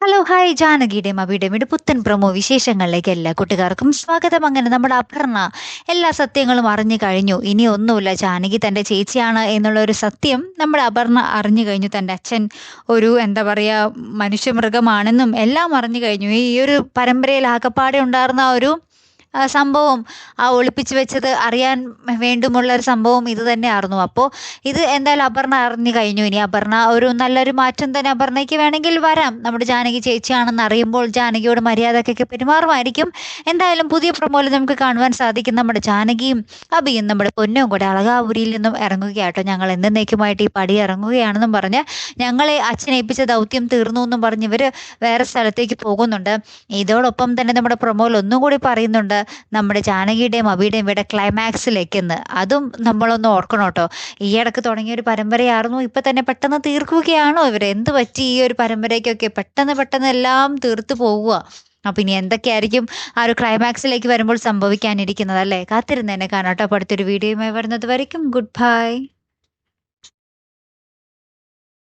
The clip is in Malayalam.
ഹലോ ഹായ് ജാനകിയുടെയും അബിയുടെയും ഒരു പുത്തൻ പ്രമോ വിശേഷങ്ങളിലേക്ക് എല്ലാ കൂട്ടുകാർക്കും സ്വാഗതം അങ്ങനെ നമ്മുടെ അപർണ എല്ലാ സത്യങ്ങളും അറിഞ്ഞു കഴിഞ്ഞു ഇനി ഒന്നുമില്ല ജാനകി തന്റെ ചേച്ചിയാണ് എന്നുള്ള ഒരു സത്യം നമ്മുടെ അപർണ അറിഞ്ഞു കഴിഞ്ഞു തന്റെ അച്ഛൻ ഒരു എന്താ പറയുക മനുഷ്യമൃഗമാണെന്നും എല്ലാം അറിഞ്ഞു കഴിഞ്ഞു ഈ ഒരു പരമ്പരയിൽ ആകപ്പാടെ ഉണ്ടായിരുന്ന ഒരു സംഭവം ആ ഒളിപ്പിച്ച് വെച്ചത് അറിയാൻ വേണ്ടുമുള്ള ഒരു സംഭവം ഇത് തന്നെയായിരുന്നു. അപ്പോൾ ഇത് എന്തായാലും അപർണ അറിഞ്ഞു കഴിഞ്ഞു. ഇനി അപർണ ഒരു നല്ലൊരു മാറ്റം തന്നെ അപർണയ്ക്ക് വേണമെങ്കിൽ വരാം. നമ്മുടെ ജാനകി ചേച്ചിയാണെന്ന് അറിയുമ്പോൾ ജാനകിയോട് മര്യാദക്കൊക്കെ പെരുമാറുമായിരിക്കും. എന്തായാലും പുതിയ പ്രമോയിൽ നമുക്ക് കാണുവാൻ സാധിക്കും. നമ്മുടെ ജാനകിയും അബിയും നമ്മുടെ പൊന്നും കൂടെ അളകാപുരിയിൽ നിന്നും ഇറങ്ങുകയാട്ടോ. ഞങ്ങൾ എന്നേക്കുമായിട്ട് ഈ പടി ഇറങ്ങുകയാണെന്നും പറഞ്ഞ് ഞങ്ങളെ അച്ഛനേൽപ്പിച്ച ദൗത്യം തീർന്നു എന്നും പറഞ്ഞ് ഇവർ വേറെ സ്ഥലത്തേക്ക് പോകുന്നുണ്ട്. ഇതോടൊപ്പം തന്നെ നമ്മുടെ പ്രമോൽ ഒന്നും കൂടി പറയുന്നുണ്ട്. നമ്മുടെ ജാനകിയുടെയും അബിയുടെയും ഇവിടെ ക്ലൈമാക്സിലേക്കെന്ന് അതും നമ്മളൊന്ന് ഓർക്കണം കേട്ടോ. ഈ ഇടയ്ക്ക് തുടങ്ങിയ ഒരു പരമ്പരയായിരുന്നു. ഇപ്പം തന്നെ പെട്ടെന്ന് തീർക്കുകയാണോ ഇവർ എന്ത് പറ്റി ഈ ഒരു പരമ്പരയ്ക്കൊക്കെ? പെട്ടെന്ന് പെട്ടെന്ന് എല്ലാം തീർത്തു പോവുക അപ്പം ഇനി എന്തൊക്കെയായിരിക്കും ആ ഒരു ക്ലൈമാക്സിലേക്ക് വരുമ്പോൾ സംഭവിക്കാനിരിക്കുന്നത് അല്ലേ? കാത്തിരുന്നേനെ കാണാട്ടോ അപ്പോൾ അടുത്തൊരു വീഡിയോയുമായി വരുന്നത് വരയ്ക്കും. Good bye